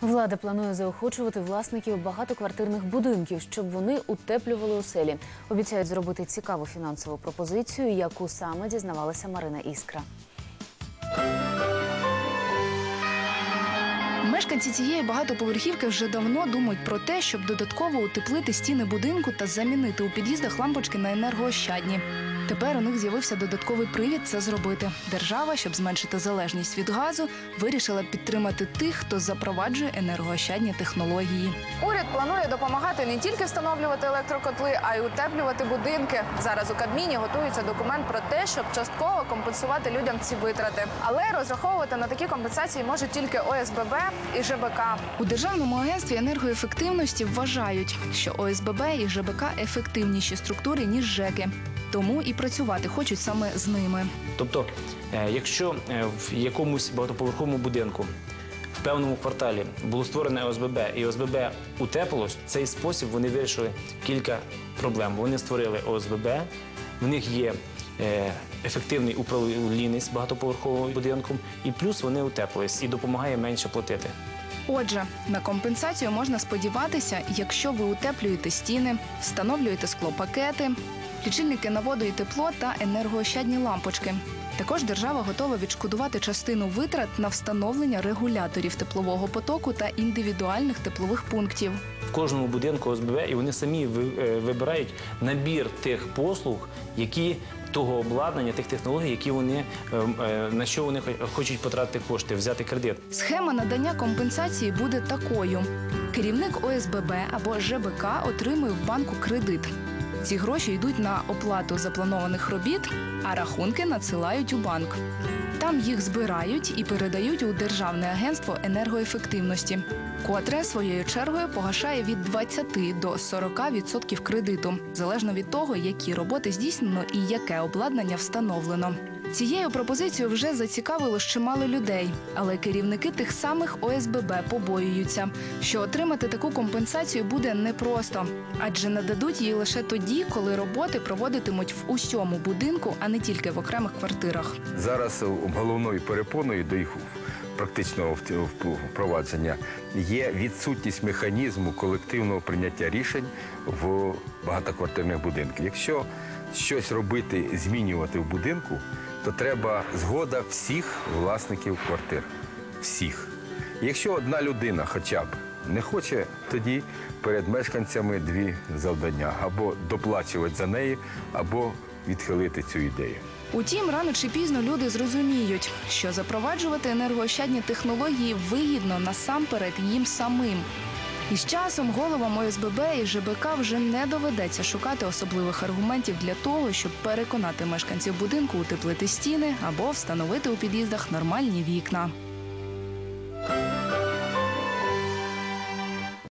Влада планує заохочувати власників багатоквартирних будинків, щоб вони утеплювали оселі. Обіцяють зробити цікаву фінансову пропозицію, яку саме дізнавалася Марина Іскра. Мешканці цієї багатоповерхівки вже давно думають про те, щоб додатково утеплити стіни будинку та замінити у під'їздах лампочки на енергоощадні. Тепер у них з'явився додатковий привід це зробити. Держава, щоб зменшити залежність від газу, вирішила підтримати тих, хто запроваджує енергоощадні технології. Уряд планує допомагати не тільки встановлювати електрокотли, а й утеплювати будинки. Зараз у Кабміні готується документ про те, щоб частково компенсувати людям ці витрати. Але розраховувати на такі компенсації може тільки ОСББ і ЖБК. У державному агентстві енергоефективності вважають, що ОСББ і ЖБК ефективніші структури ніж ЖЕКи. Тому і працювати хочуть саме з ними. Тобто, е, якщо е, в якомусь багатоповерховому будинку в певному кварталі було створене ОСББ і ОСББ утеплилось, цей спосіб вони вирішили кілька проблем. Вони створили ОСББ, в них є ефективний управлінець з багатоповерховим будинком, і плюс вони утеплились і допомагає менше платити. Отже, на компенсацію можна сподіватися, якщо ви утеплюєте стіни, встановлюєте склопакети, лічильники на воду і тепло та енергоощадні лампочки. Також держава готова відшкодувати частину витрат на встановлення регуляторів теплового потоку та індивідуальних теплових пунктів. В кожному будинку ОСББ, і вони самі е, вибирають набір тих послуг, які того обладнання, тих технологій, які вони е, е, на що вони хо- хочуть потратити кошти, взяти кредит. Схема надання компенсації буде такою: керівник ОСББ або ЖБК отримує в банку кредит. Ці гроші йдуть на оплату запланованих робіт, а рахунки надсилають у банк. Там їх збирають і передають у Державне агентство енергоефективності, котре своєю чергою погашає від 20 до 40% кредиту, залежно від того, які роботи здійснено і яке обладнання встановлено. Цією пропозицією вже зацікавило чимало людей, але керівники тих самих ОСББ побоюються, що отримати таку компенсацію буде непросто, адже нададуть її лише тоді, коли роботи проводитимуть в усьому будинку, а не тільки в окремих квартирах. Зараз головною перепоною до їх практичного впровадження є відсутність механізму колективного прийняття рішень в багатоквартирних будинках. Якщо щось робити, змінювати в будинку, то треба згода всіх власників квартир. Всіх. Якщо одна людина хоча б не хоче, тоді перед мешканцями дві завдання: або доплачувати за неї, або відхилити цю ідею. Утім, рано чи пізно люди зрозуміють, що запроваджувати енергоощадні технології вигідно насамперед їм самим. І з часом головам ОСББ і ЖБК вже не доведеться шукати особливих аргументів для того, щоб переконати мешканців будинку утеплити стіни або встановити у під'їздах нормальні вікна.